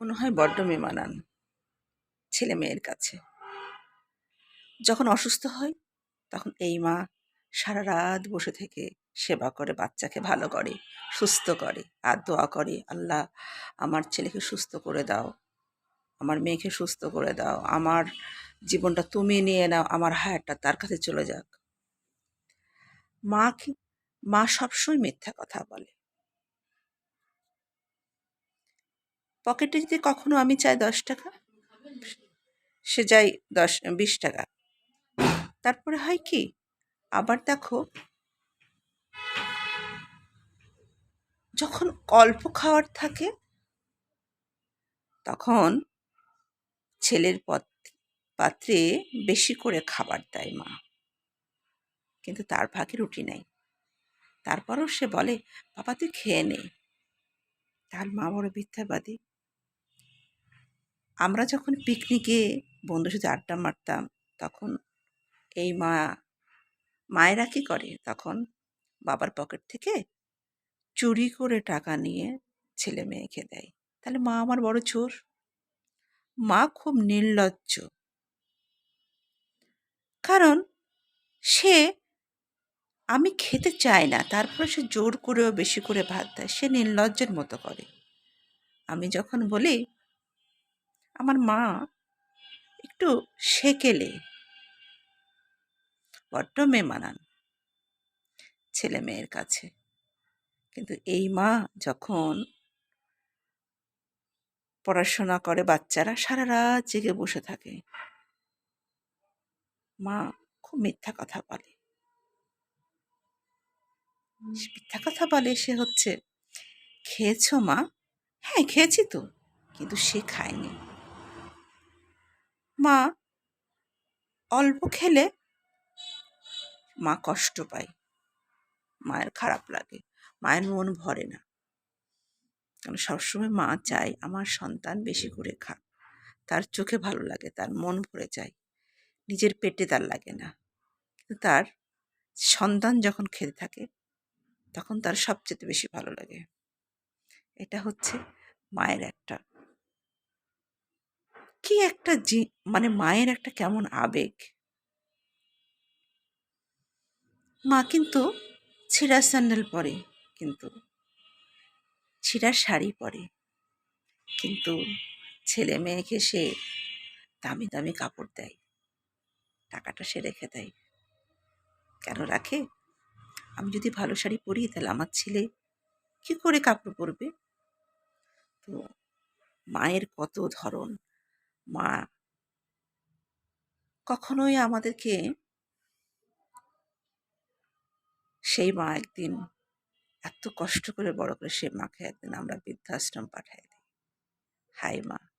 মনে হয় বড্ড মেমানান ছেলে মেয়ের কাছে। যখন অসুস্থ হয়, তখন এই মা সারা রাত বসে থেকে সেবা করে, বাচ্চাকে ভালো করে, সুস্থ করে, আর দোয়া করে, আল্লাহ, আমার ছেলেকে সুস্থ করে দাও, আমার মেয়েকে সুস্থ করে দাও, আমার জীবনটা তুমি নিয়ে নাও, আমার হায়ারটা তার কাছে চলে যাক। মা কি, মা সবসময় মিথ্যা কথা বলে। পকেটে যদি কখনো আমি চাই দশ টাকা, সে যাই দশ, বিশ টাকা। তারপরে হয় কি, আবার দেখো, যখন অল্প খাওয়ার থাকে, তখন ছেলের পত- পাত্রে বেশি করে খাবার দেয় মা। কিন্তু তার ভাগে রুটি নেই। তারপরও সে বলে, বাবা, তুই খেয়ে নে। তার মা বড় মিথ্যাবাদী। আমরা যখন পিকনিকে বন্ধুর সাথে আড্ডা মারতাম, তখন এই মা, মায়েরা কী করে? তখন বাবার পকেট থেকে চুরি করে টাকা নিয়ে ছেলে মেয়েকে দেয়। তাহলে মা আমার বড় চোর। মা খুব নির্লজ্জ। কারণ সে আমি খেতে চাই না, তারপরে সে জোর করেও বেশি করে ভাত দেয়। সে নির্লজ্জের মতো করে। আমি যখন বলি আমার মা একটু সেকেলে। বড্ড মেয়ে মানান ছেলে মেয়ের কাছে। কিন্তু এই মা যখন পড়াশোনা করে, বাচ্চারা সারা রাত জেগে বসে থাকে। মা খুব মিথ্যা কথা বলে। মিথ্যা কথা বলে, সে হচ্ছে, খেয়েছো মা? হ্যাঁ খেয়েছি তো, কিন্তু সে খায়নি। মা অল্প খেলে মা কষ্ট পায়। মায়ের খারাপ লাগে, মায়ের মন ভরে না। কারণ সবসময় মা চায় আমার সন্তান বেশি করে খাক। তার চোখে ভালো লাগে, তার মন ভরে যায়। নিজের পেটে তার লাগে না। তার সন্তান যখন খেতে থাকে, তখন তার সবচেয়ে বেশি ভালো লাগে। এটা হচ্ছে মায়ের একটা কি একটা জি মানে মায়ের একটা কেমন আবেগ? মা কিন্তু ছিঁড়া স্যান্ডেল পরে কিন্তু ছিঁড়া শাড়ি পরে কিন্তু ছেলে মেয়েকে সে দামি দামি কাপড় দেয়, টাকাটা সে রেখে দেয়। কেন রাখে? আমি যদি ভালো শাড়ি পরি তাহলে আমার ছেলে কী করে কাপড় পরবে? তো মায়ের কত ধরন মা কখনোই আমাদেরকে সেই মা একদিন এত কষ্ট করে বড় করে সেই মাকে একদিন আমরা বৃদ্ধাশ্রম পাঠাই দিই। হাই মা।